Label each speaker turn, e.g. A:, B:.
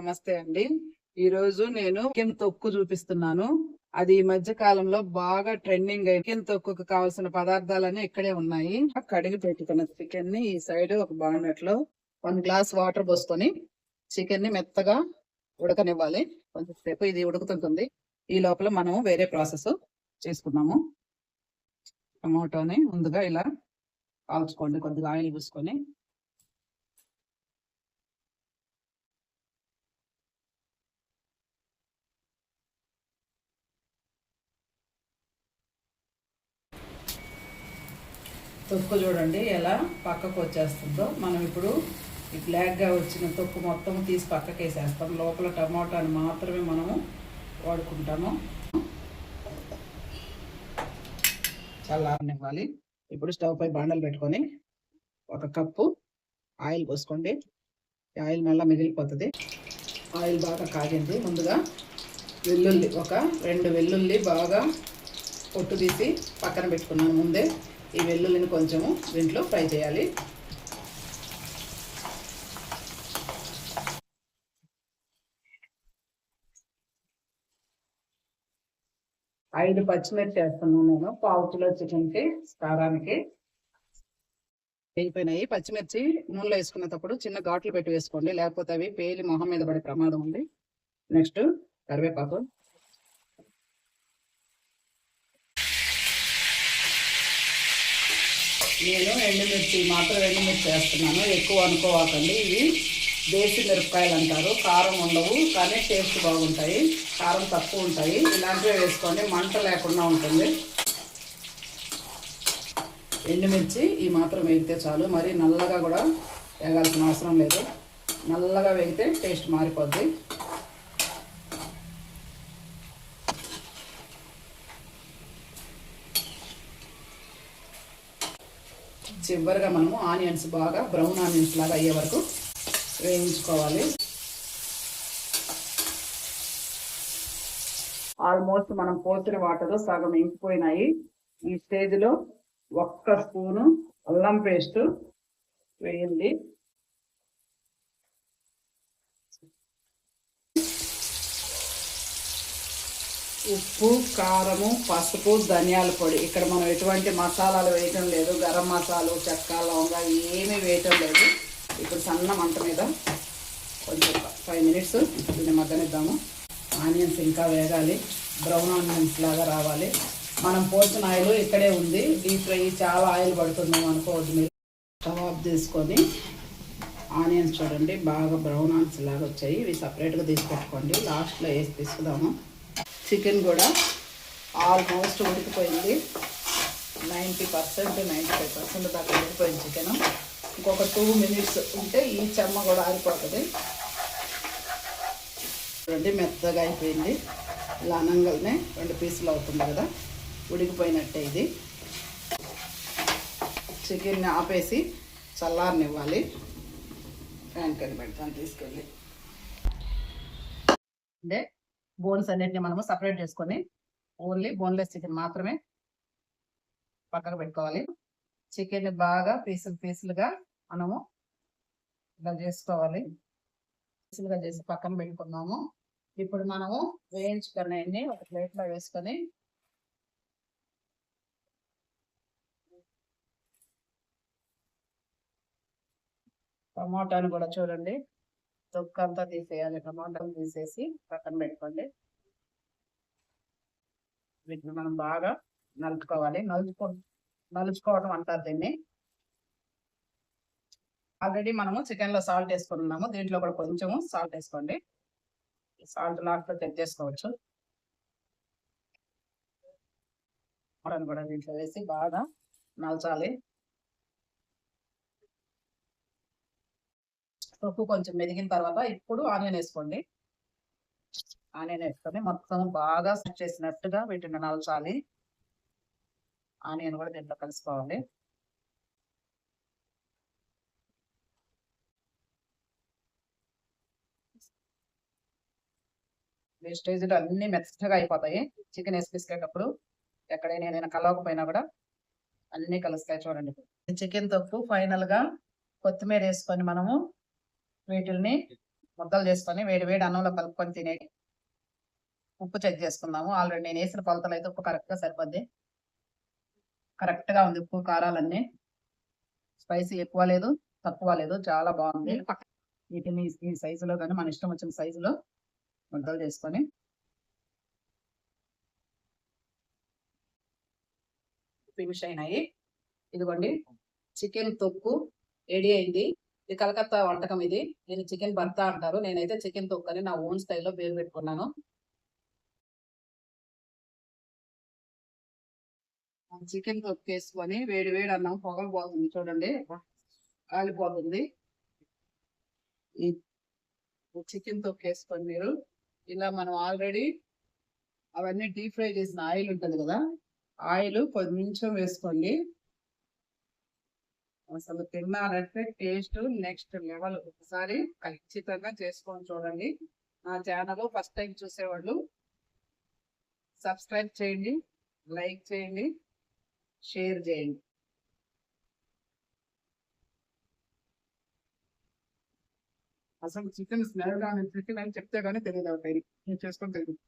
A: నమస్తే అండి. ఈ రోజు నేను చికెన్ తొక్కు చూపిస్తున్నాను. అది ఈ మధ్య కాలంలో బాగా ట్రెండింగ్ అయ్యి చికెన్ తొక్కుకు కావాల్సిన పదార్థాలన్నీ ఇక్కడే ఉన్నాయి. కడిగి పెట్టుకున్న చికెన్ని ఈ సైడ్ ఒక బాగున్నట్లో వన్ గ్లాస్ వాటర్ పోసుకొని చికెన్ని మెత్తగా ఉడకనివ్వాలి. కొంచెం సేపు ఇది ఉడుకుతుంటుంది. ఈ లోపల మనం వేరే ప్రాసెస్ చేసుకున్నాము టమోటోని ముందుగా ఇలా కాల్చుకోండి. కొద్దిగా ఆయిల్ పూసుకొని తొక్కు చూడండి ఎలా పక్కకు వచ్చేస్తుందో. మనం ఇప్పుడు ఈ బ్లాక్గా వచ్చిన తొక్కు మొత్తం తీసి పక్కకి వేసేస్తాం లోపల టమాటాని మాత్రమే మనము వాడుకుంటాము. చల్లారనివ్వాలి ఇప్పుడు స్టవ్ పై బాండలు పెట్టుకొని ఒక కప్పు ఆయిల్ పోసుకోండి. ఈ ఆయిల్ మళ్ళీ మిగిలిపోతుంది. ఆయిల్ బాగా కాగింది. ముందుగా వెల్లుల్లి ఒక రెండు వెల్లుల్లి బాగా పొట్టు తీసి పక్కన పెట్టుకున్నాను ముందే. ఈ వెల్లుల్లిని కొంచెము దీంట్లో ఫ్రై చేయాలి. ఐదు పచ్చిమిర్చి వేస్తున్నాను నేను పావు కిలో చికెన్కి కారానికి. వేయిపోయినాయి పచ్చిమిర్చి నూనెలో వేసుకునేటప్పుడు చిన్న ఘాట్లు పెట్టి వేసుకోండి. లేకపోతే అవి పేలి మొహం మీద పడే ప్రమాదం ఉంది. నెక్స్ట్ కరివేపాకు. నేను ఎండుమిర్చి మాత్రం ఎండుమిర్చి వేస్తున్నాను. ఎక్కువ అనుకోవాకండి. ఇవి దేశీ మిరపకాయలు అంటారు. కారం ఉండవు కానీ టేస్ట్ బాగుంటాయి. కారం తక్కువ ఉంటాయి. ఇలాంటివి వేసుకోండి. మంట లేకుండా ఉంటుంది. ఎండుమిర్చి ఈ మాత్రం వేగితే చాలు. మరి నల్లగా కూడా వేగాల్సిన అవసరం లేదు. నల్లగా వేగితే టేస్ట్ మారిపోద్ది. చివరిగా మనము ఆనియన్స్ బాగా బ్రౌన్ ఆనియన్స్ లాగా అయ్యే వరకు వేయించుకోవాలి. ఆల్మోస్ట్ మనం పోసిన వాటర్ సగం ఇంకిపోయినాయి. ఈ స్టేజ్లో ఒక్క స్పూను అల్లం పేస్ట్ వేయండి. ఉప్పు కారము పసుపు ధనియాల పొడి. ఇక్కడ మనం ఎటువంటి మసాలాలు వేయటం లేదు. గరం మసాలు చెక్క లవంగ ఏమీ వేయటం లేదు. ఇప్పుడు సన్న మంట మీద కొంచెం ఫైవ్ మినిట్స్ దీన్ని మగ్గనిద్దాము. ఆనియన్స్ ఇంకా వేగాలి. బ్రౌన్ ఆనియన్స్ లాగా రావాలి. మనం పోసిన ఆయిల్ ఇక్కడే ఉంది. డీప్ ఫ్రై చాలా ఆయిల్ పడుతున్నాం అనుకోవద్దు మీరు. స్టవ్ ఆఫ్ తీసుకొని ఆనియన్స్ చూడండి. బాగా బ్రౌన్ ఆనియన్స్ లాగా వచ్చాయి. ఇవి సపరేట్గా తీసి పెట్టుకోండి. లాస్ట్లో వేసి తీసుకుందాము. చికెన్ కూడా ఆల్మోస్ట్ ఉడికిపోయింది. Ninety percent ninety five percent దాకా ఉడికిపోయింది చికెన్. ఇంకొక టూ మినిట్స్ ఉంటే ఈ చెమ్మ కూడా ఆరిపోతుంది. చూడండి మెత్తగా అయిపోయింది. ఇలా అనంగానే రెండు పీసులు అవుతుంది కదా. ఉడికిపోయినట్టే ఇది. చికెన్ని ఆపేసి చల్లారనివ్వాలి. ఫ్యాన్ కనిపెడతాను తీసుకెళ్ళి. అంటే బోన్స్ అన్నింటినీ మనము సపరేట్ చేసుకొని ఓన్లీ బోన్లెస్ చికెన్ మాత్రమే పక్కకు పెట్టుకోవాలి. చికెన్ బాగా పీసులు పీసులుగా మనము ఇలా చేసుకోవాలి. పీసులుగా చేసి పక్కన పెట్టుకున్నాము. ఇప్పుడు మనము వేయించుకున్నాయన్ని ఒక ప్లేట్లో వేసుకొని టమాటాను కూడా చూడండి. తొక్కు అంతా తీసేయాలి టమాటాలు తీసేసి పక్కన పెట్టుకోండి. వీటిని మనం బాగా నలుచుకోవాలి నలుచుకో నలుచుకోవడం అంటారు దీన్ని. ఆల్రెడీ మనము చికెన్లో సాల్ట్ వేసుకుని ఉన్నాము దీంట్లో కూడా కొంచెము సాల్ట్ వేసుకోండి. సాల్ట్ లాస్ట్లో చెక్ చేసుకోవచ్చు. మటన్ కూడా దీంట్లో వేసి బాగా నలచాలి. పప్పు కొంచెం మెదిగిన తర్వాత ఇప్పుడు ఆనియన్ వేసుకోండి. ఆనియన్ వేసుకొని మొత్తం బాగా సెట్ చేసినట్టుగా వీటిని నలచాలి. ఆనియన్ కూడా దీంట్లో కలుసుకోవాలి వేస్టేజ్లు అన్ని మెత్తగా అయిపోతాయి. చికెన్ వేసి ఎక్కడైనా ఏదైనా కలవకపోయినా కూడా అన్నీ కలుస్తాయి చూడండి. చికెన్ తప్పు ఫైనల్గా కొత్తిమీర వేసుకొని మనము వీటిల్ని ముద్దలు చేసుకొని వేడి వేడి అన్నంలో కలుపుకొని తినే ఉప్పు చెక్ చేసుకుందాము. ఆల్రెడీ నేను వేసిన కొలతలు అయితే ఉప్పు కరెక్ట్గా సరిపోద్ది. కరెక్ట్గా ఉంది ఉప్పు కారాలన్నీ. స్పైసీ ఎక్కువ లేదు తక్కువ లేదు చాలా బాగుంది. వీటిని ఈ సైజులో కానీ మన ఇష్టం వచ్చిన సైజులో ముద్దలు చేసుకొని ఫినిష్ అయినాయి. ఇదిగోండి. చికెన్ తొక్కు రెడీ అయింది. ఇది కలకత్తా వంటకం ఇది. నేను చికెన్ భర్త అంటారు. నేనైతే చికెన్ తొక్కని నా ఓన్ స్టైల్లో పేరు పెట్టుకున్నాను. చికెన్ తొక్కేసుకొని వేడి వేడి అన్నం పొగలు పోతుంది చూడండి. కాలిపోతుంది ఈ చికెన్ తొక్కేసుకొని మీరు ఇలా మనం ఆల్రెడీ అవన్నీ డీప్ ఫ్రై చేసిన ఆయిల్ ఉంటుంది కదా. ఆయిల్ కొంచెం వేసుకోండి. అసలు తిన్నారంటే టేస్ట్ నెక్స్ట్ లెవెల్. ఒకసారి ఖచ్చితంగా చేసుకొని చూడండి. నా ఛానల్ ఫస్ట్ టైం చూసేవాళ్ళు సబ్స్క్రైబ్ చేయండి లైక్ చేయండి షేర్ చేయండి. అసలు చికెన్ స్మెల్ కానీ చికెన్ అని చెప్తే కానీ తెలియదు అవుతాయి నేను చేసుకొని తెలియదు